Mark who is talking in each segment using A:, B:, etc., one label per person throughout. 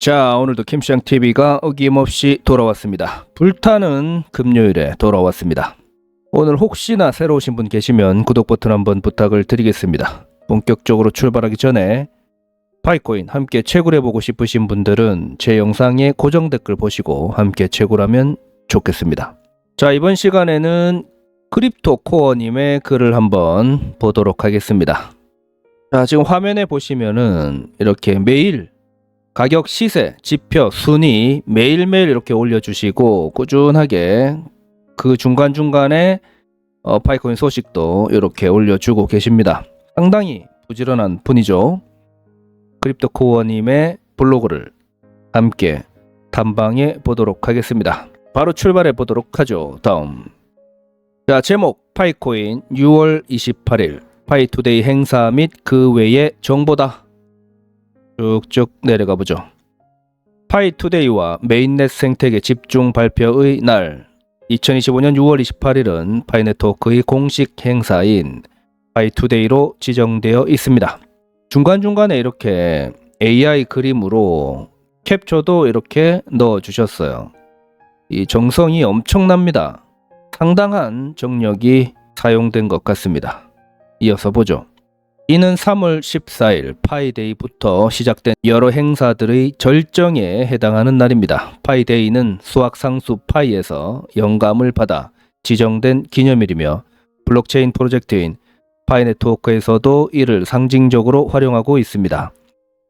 A: 자, 오늘도 김시장 TV가 어김없이 돌아왔습니다. 불타는 금요일에 돌아왔습니다. 오늘 혹시나 새로 오신 분 계시면 구독 버튼 한번 부탁을 드리겠습니다. 본격적으로 출발하기 전에 파이코인 함께 채굴해 보고 싶으신 분들은 제 영상에 고정 댓글 보시고 함께 채굴하면 좋겠습니다. 자, 이번 시간에는 크립토 코어님의 글을 한번 보도록 하겠습니다. 자, 지금 화면에 보시면은 이렇게 매일 가격 시세, 지표, 순위 매일매일 이렇게 올려주시고 꾸준하게 그 중간중간에 어, 파이코인 소식도 이렇게 올려주고 계십니다. 상당히 부지런한 분이죠. 크립토 코어님의 블로그를 함께 탐방해 보도록 하겠습니다. 바로 출발해 보도록 하죠. 다음. 자, 제목 파이코인 6월 28일 파이투데이 행사 및 그 외의 정보다. 쭉쭉 내려가 보죠. 파이투데이와 메인넷 생태계 집중 발표의 날 2025년 6월 28일은 파이네트워크의 공식 행사인 파이투데이로 지정되어 있습니다. 중간중간에 이렇게 AI 그림으로 캡처도 이렇게 넣어 주셨어요. 이 정성이 엄청납니다. 상당한 정력이 사용된 것 같습니다. 이어서 보죠. 이는 3월 14일 파이데이부터 시작된 여러 행사들의 절정에 해당하는 날입니다. 파이데이는 수학 상수 파이에서 영감을 받아 지정된 기념일이며 블록체인 프로젝트인 파이네트워크에서도 이를 상징적으로 활용하고 있습니다.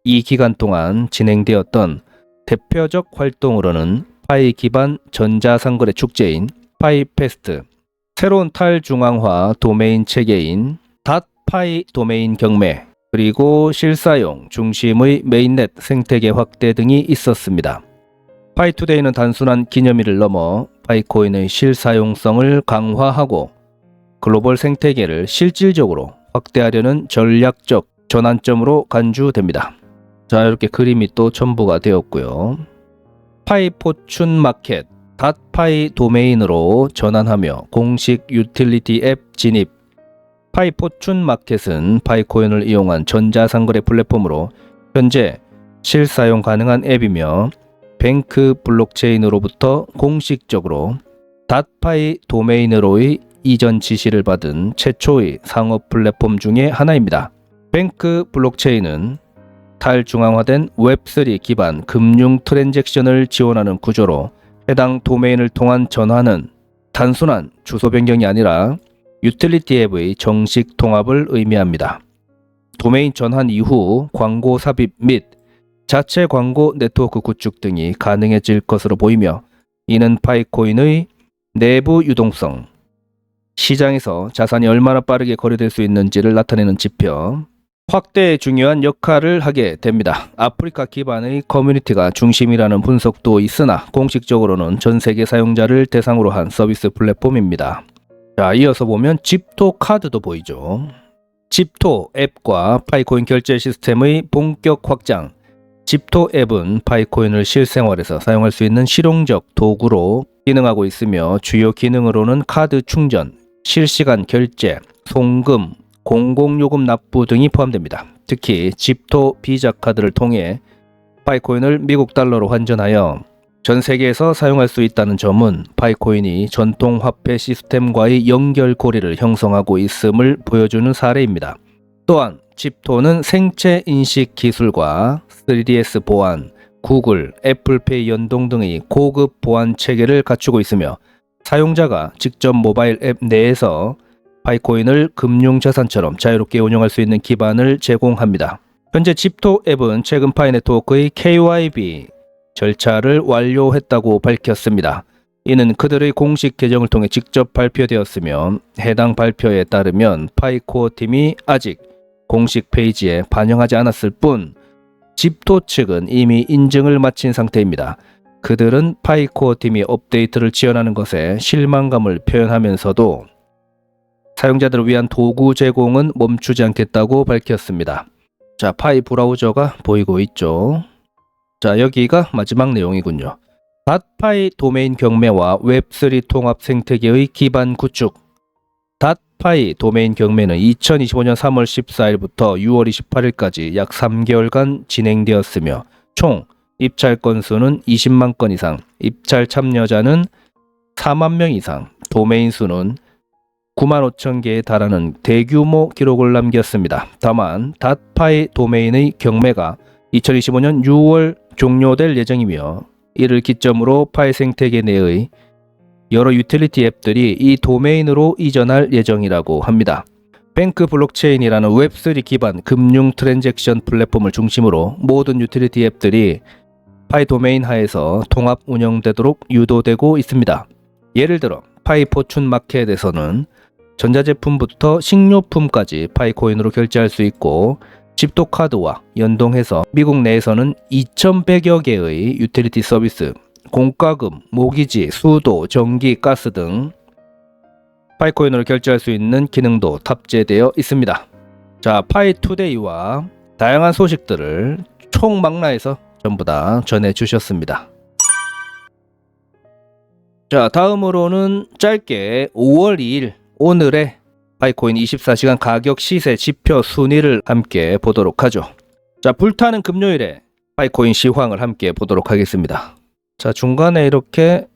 A: 이 기간 동안 진행되었던 대표적 활동으로는 파이 기반 전자상거래 축제인 파이페스트, 새로운 탈중앙화 도메인 체계인 닷파이 도메인 경매, 그리고 실사용 중심의 메인넷 생태계 확대 등이 있었습니다. 파이투데이는 단순한 기념일을 넘어 파이코인의 실사용성을 강화하고 글로벌 생태계를 실질적으로 확대하려는 전략적 전환점으로 간주됩니다. 자, 이렇게 그림이 또 첨부가 되었고요. 파이포춘 마켓, 닷파이 도메인으로 전환하며 공식 유틸리티 앱 진입. 파이포춘 마켓은 파이코인을 이용한 전자상거래 플랫폼으로 현재 실사용 가능한 앱이며 뱅크 블록체인으로부터 공식적으로 닷파이 도메인으로의 이전 지시를 받은 최초의 상업 플랫폼 중의 하나입니다. 뱅크 블록체인은 탈중앙화된 웹3 기반 금융 트랜잭션을 지원하는 구조로 해당 도메인을 통한 전환은 단순한 주소 변경이 아니라 유틸리티 앱의 정식 통합을 의미합니다. 도메인 전환 이후 광고 삽입 및 자체 광고 네트워크 구축 등이 가능해질 것으로 보이며 이는 파이코인의 내부 유동성, 시장에서 자산이 얼마나 빠르게 거래될 수 있는지를 나타내는 지표, 확대에 중요한 역할을 하게 됩니다. 아프리카 기반의 커뮤니티가 중심이라는 분석도 있으나 공식적으로는 전 세계 사용자를 대상으로 한 서비스 플랫폼입니다. 자, 이어서 보면 집토 카드도 보이죠. 집토 앱과 파이코인 결제 시스템의 본격 확장. 집토 앱은 파이코인을 실생활에서 사용할 수 있는 실용적 도구로 기능하고 있으며 주요 기능으로는 카드 충전, 실시간 결제, 송금, 공공요금 납부 등이 포함됩니다. 특히 집토 비자 카드를 통해 파이코인을 미국 달러로 환전하여 전 세계에서 사용할 수 있다는 점은 파이코인이 전통 화폐 시스템과의 연결 고리를 형성하고 있음을 보여주는 사례입니다. 또한 집토는 생체 인식 기술과 3DS 보안, 구글, 애플페이 연동 등의 고급 보안 체계를 갖추고 있으며 사용자가 직접 모바일 앱 내에서 파이코인을 금융자산처럼 자유롭게 운영할 수 있는 기반을 제공합니다. 현재 집토 앱은 최근 파이 네트워크의 KYB 절차를 완료했다고 밝혔습니다. 이는 그들의 공식 계정을 통해 직접 발표되었으며 해당 발표에 따르면 파이코어 팀이 아직 공식 페이지에 반영하지 않았을 뿐 집토 측은 이미 인증을 마친 상태입니다. 그들은 파이코어 팀이 업데이트를 지원하는 것에 실망감을 표현하면서도 사용자들을 위한 도구 제공은 멈추지 않겠다고 밝혔습니다. 자, 파이 브라우저가 보이고 있죠. 자, 여기가 마지막 내용이군요. 닷파이 도메인 경매와 웹3 통합 생태계의 기반 구축. 닷파이 도메인 경매는 2025년 3월 14일부터 6월 28일까지 약 3개월간 진행되었으며 총 입찰 건수는 20만 건 이상, 입찰 참여자는 4만 명 이상, 도메인 수는 9만 5천 개에 달하는 대규모 기록을 남겼습니다. 다만 닷파이 도메인의 경매가 2025년 6월 종료될 예정이며 이를 기점으로 파이 생태계 내의 여러 유틸리티 앱들이 이 도메인으로 이전할 예정이라고 합니다. 뱅크 블록체인이라는 웹3 기반 금융 트랜잭션 플랫폼을 중심으로 모든 유틸리티 앱들이 파이 도메인 하에서 통합 운영되도록 유도되고 있습니다. 예를 들어 파이 포춘 마켓에서는 전자제품부터 식료품까지 파이코인으로 결제할 수 있고 집도 카드와 연동해서 미국 내에서는 2,100여 개의 유틸리티 서비스, 공과금, 모기지, 수도, 전기, 가스 등 파이코인으로 결제할 수 있는 기능도 탑재되어 있습니다. 자, 파이투데이와 다양한 소식들을 총망라해서 전부 다 전해 주셨습니다. 자, 다음으로는 짧게 5월 2일 오늘의 파이코인 24시간 가격 시세 지표 순위를 함께 보도록 하죠. 자, 불타는 금요일에 파이코인 시황을 함께 보도록 하겠습니다. 자, 중간에 이렇게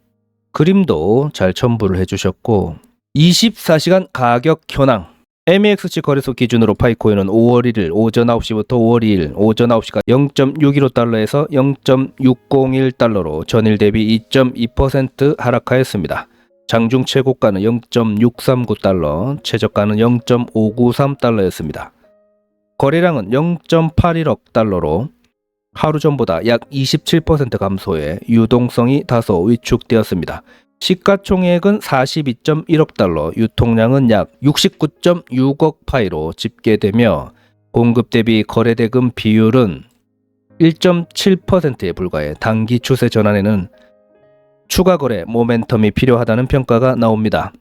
A: 그림도 잘 첨부를 해주셨고 24시간 가격 현황 MEXC 거래소 기준으로 파이코인은 5월 1일 오전 9시부터 5월 2일 오전 9시가 0.615달러에서 0.601달러로 전일 대비 2.2% 하락하였습니다. 장중 최고가는 0.639달러, 최저가는 0.593달러였습니다. 거래량은 0.81억 달러로 하루 전보다 약 27% 감소해 유동성이 다소 위축되었습니다. 시가총액은 42.1억 달러, 유통량은 약 69.6억 파이로 집계되며 공급 대비 거래대금 비율은 1.7%에 불과해 단기 추세 전환에는 추가 거래 모멘텀이 필요하다는 평가가 나옵니다.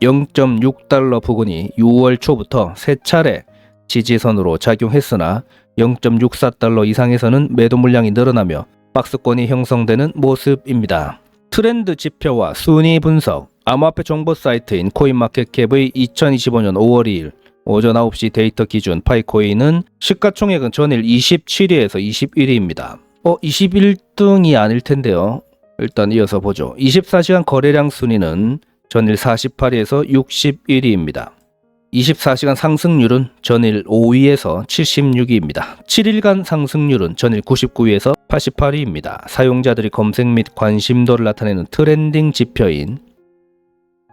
A: 0.6달러 부근이 6월 초부터 세 차례 지지선으로 작용했으나 0.64달러 이상에서는 매도 물량이 늘어나며 박스권이 형성되는 모습입니다. 트렌드 지표와 순위 분석, 암호화폐 정보 사이트인 코인마켓캡의 2025년 5월 2일 오전 9시 데이터 기준 파이코인은 시가총액은 전일 27위에서 21위입니다. 어, 21등이 아닐 텐데요. 일단 이어서 보죠. 24시간 거래량 순위는 전일 48위에서 61위입니다. 24시간 상승률은 전일 5위에서 76위입니다. 7일간 상승률은 전일 99위에서 88위입니다. 사용자들이 검색 및 관심도를 나타내는 트렌딩 지표인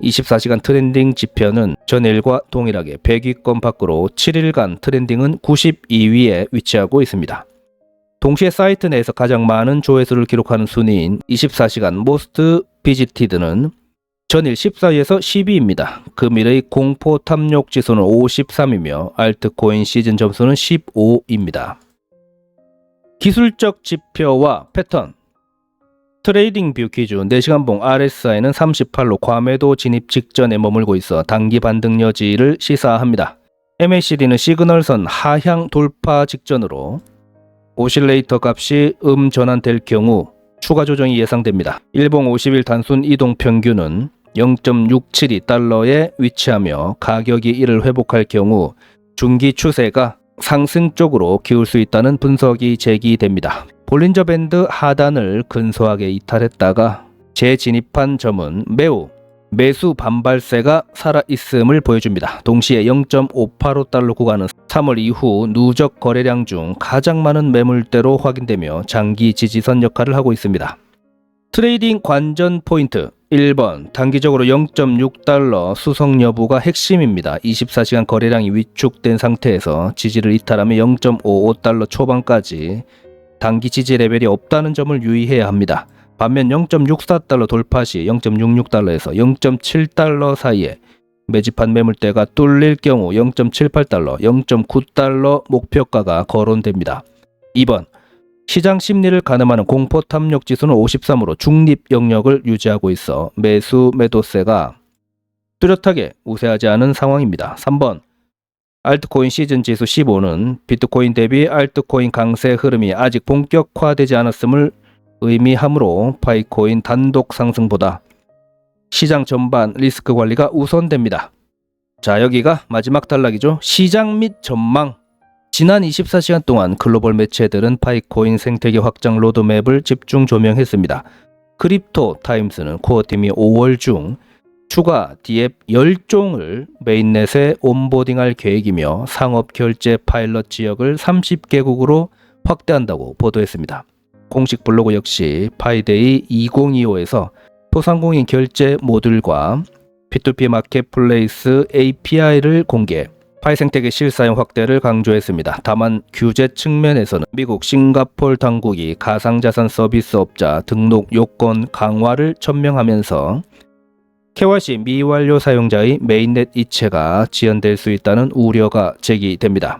A: 24시간 트렌딩 지표는 전일과 동일하게 100위권 밖으로 7일간 트렌딩은 92위에 위치하고 있습니다. 동시에 사이트 내에서 가장 많은 조회수를 기록하는 순위인 24시간 모스트 비지티드는 전일 14위에서 12위입니다. 금일의 공포 탐욕 지수는 53이며 알트코인 시즌 점수는 15입니다. 기술적 지표와 패턴 트레이딩 뷰 기준 4시간봉 RSI는 38로 과매도 진입 직전에 머물고 있어 단기 반등 여지를 시사합니다. MACD는 시그널선 하향 돌파 직전으로 오실레이터 값이 음 전환될 경우 추가 조정이 예상됩니다. 일봉 50일 단순 이동 평균은 0.672 달러에 위치하며 가격이 이를 회복할 경우 중기 추세가 상승 쪽으로 기울 수 있다는 분석이 제기됩니다. 볼린저 밴드 하단을 근소하게 이탈했다가 재진입한 점은 매우 매수 반발세가 살아있음을 보여줍니다. 동시에 0.585달러 구간은 3월 이후 누적 거래량 중 가장 많은 매물대로 확인되며 장기 지지선 역할을 하고 있습니다. 트레이딩 관전 포인트 1번 단기적으로 0.6달러 수성 여부가 핵심입니다. 24시간 거래량이 위축된 상태에서 지지를 이탈하며 0.55달러 초반까지 단기 지지 레벨이 없다는 점을 유의해야 합니다. 반면 0.64달러 돌파 시 0.66달러에서 0.7달러 사이에 매집한 매물대가 뚫릴 경우 0.78달러, 0.9달러 목표가가 거론됩니다. 2번 시장 심리를 가늠하는 공포 탐욕 지수는 53으로 중립 영역을 유지하고 있어 매수 매도세가 뚜렷하게 우세하지 않은 상황입니다. 3번 알트코인 시즌 지수 15는 비트코인 대비 알트코인 강세 흐름이 아직 본격화되지 않았음을 의미하므로 파이코인 단독 상승보다 시장 전반 리스크 관리가 우선됩니다. 자, 여기가 마지막 단락이죠. 시장 및 전망. 지난 24시간 동안 글로벌 매체들은 파이코인 생태계 확장 로드맵을 집중 조명했습니다. 크립토 타임스는 코어팀이 5월 중 추가 디앱 10종을 메인넷에 온보딩할 계획이며 상업 결제 파일럿 지역을 30개국으로 확대한다고 보도했습니다. 공식 블로그 역시 파이데이 2025에서 소상공인 결제 모듈과 P2P 마켓플레이스 API를 공개, 파이 생태계 실사용 확대를 강조했습니다. 다만 규제 측면에서는 미국, 싱가폴 당국이 가상자산 서비스 업자 등록 요건 강화를 천명하면서 KYC 미완료 사용자의 메인넷 이체가 지연될 수 있다는 우려가 제기됩니다.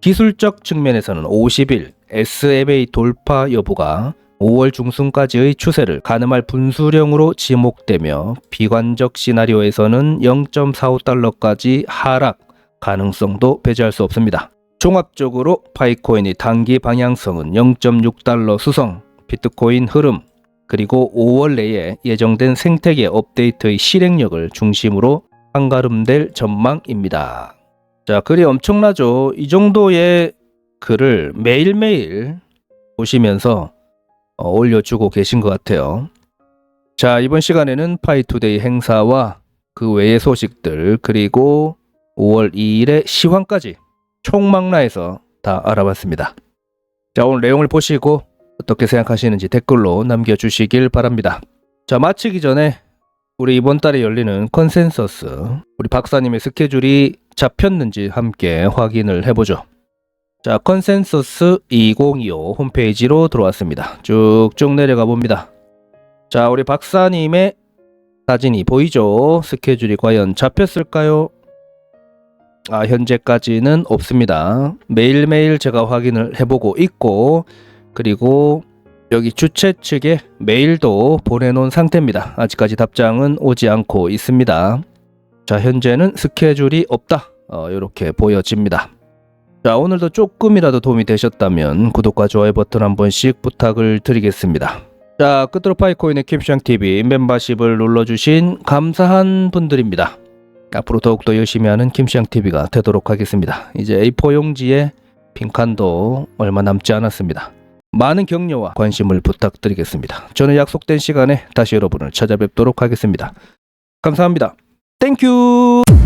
A: 기술적 측면에서는 50일 SMA 돌파 여부가 5월 중순까지의 추세를 가늠할 분수령으로 지목되며 비관적 시나리오에서는 0.45달러까지 하락 가능성도 배제할 수 없습니다. 종합적으로 파이코인이 단기 방향성은 0.6달러 수성, 비트코인 흐름, 그리고 5월 내에 예정된 생태계 업데이트의 실행력을 중심으로 한가름될 전망입니다. 자, 글이 엄청나죠. 이 정도의 글을 매일매일 보시면서 어, 올려주고 계신 것 같아요. 자, 이번 시간에는 파이투데이 행사와 그 외의 소식들, 그리고 5월 2일의 시황까지 총망라해서 다 알아봤습니다. 자, 오늘 내용을 보시고 어떻게 생각하시는지 댓글로 남겨주시길 바랍니다. 자, 마치기 전에 우리 이번 달에 열리는 컨센서스, 우리 박사님의 스케줄이 잡혔는지 함께 확인을 해보죠. 자, 컨센서스 2025 홈페이지로 들어왔습니다. 쭉쭉 내려가 봅니다. 자, 우리 박사님의 사진이 보이죠? 스케줄이 과연 잡혔을까요? 아, 현재까지는 없습니다. 매일매일 제가 확인을 해보고 있고, 그리고 여기 주최 측에 메일도 보내놓은 상태입니다. 아직까지 답장은 오지 않고 있습니다. 자, 현재는 스케줄이 없다. 어, 이렇게 보여집니다. 자, 오늘도 조금이라도 도움이 되셨다면 구독과 좋아요 버튼 한 번씩 부탁을 드리겠습니다. 자, 끝으로 파이코인의 킴샹TV 멤버십을 눌러주신 감사한 분들입니다. 앞으로 더욱더 열심히 하는 김시앙TV가 되도록 하겠습니다. 이제 A4 용지에 빈칸도 얼마 남지 않았습니다. 많은 격려와 관심을 부탁드리겠습니다. 저는 약속된 시간에 다시 여러분을 찾아뵙도록 하겠습니다. 감사합니다. 땡큐!